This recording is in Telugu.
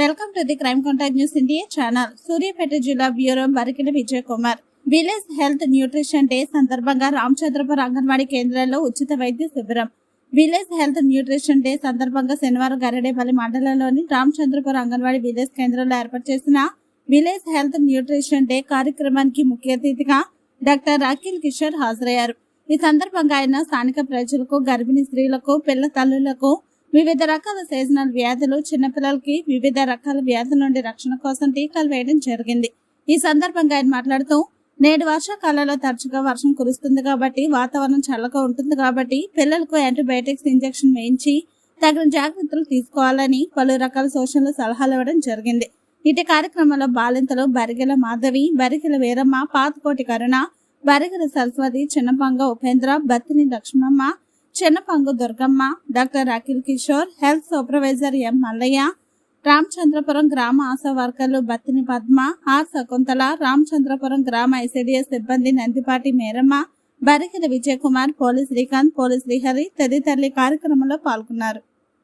Welcome to the crime contact news India channel. Suryapet జిల్లా bureau Barikila Vijay Kumar village health nutrition day సందర్భంగా రామచంద్రపురం అంగన్వాడీ కేంద్రాల్లో ఉచిత వైద్య శిబిరం. విలేజ్ హెల్త్ న్యూట్రిషన్ డే సందర్భంగా శనివారం గరడేపల్లి మండలంలోని రామచంద్రపురం అంగన్వాడీ విలేజ్ కేంద్రంలో ఏర్పాటు చేసిన విలేజ్ హెల్త్ న్యూట్రిషన్ డే కార్యక్రమానికి ముఖ్య అతిథిగా డాక్టర్ అఖిల్ కిషోర్ హాజరయ్యారు. ఈ సందర్భంగా ఆయన స్థానిక ప్రజలకు గర్భిణీ స్త్రీలకు పిల్ల తల్లులకు వివిధ రకాల సీజనల్ వ్యాధులు చిన్నపిల్లలకి వివిధ రకాల వ్యాధుల నుండి రక్షణ కోసం టీకాలు వేయడం జరిగింది. ఈ సందర్భంగా ఆయన మాట్లాడుతూ నేడు వర్షాకాలంలో తరచుగా వర్షం కురుస్తుంది కాబట్టి వాతావరణం చల్లగా ఉంటుంది కాబట్టి పిల్లలకు యాంటీబయాటిక్స్ ఇంజెక్షన్ వేయించి తగిన జాగ్రత్తలు తీసుకోవాలని పలు రకాల సోషల్ సలహాలు ఇవ్వడం జరిగింది. ఇటు కార్యక్రమంలో బాలింతలు Barigela Madhavi Barigela Veeramma Pathakoti Karuna Barigela Saraswathi Chinnapanga Upendra Battini Lakshmamma Chinnapangu Durgamma doctor Akhil Kishore health supervisor M Mallaiah Ramachandrapuram గ్రామ ఆశా వర్కర్లు బత్తిని పద్మ ఆర్ శకుంతల రామచంద్రపురం గ్రామ ఐసిడిఎస్ సిబ్బంది నందిపాటి మేరమ్మ బరికిల విజయకుమార్ పోలీస్ శ్రీకాంత్ పోలీస్ శ్రీహరి తదితరులు కార్యక్రమంలో పాల్గొన్నారు.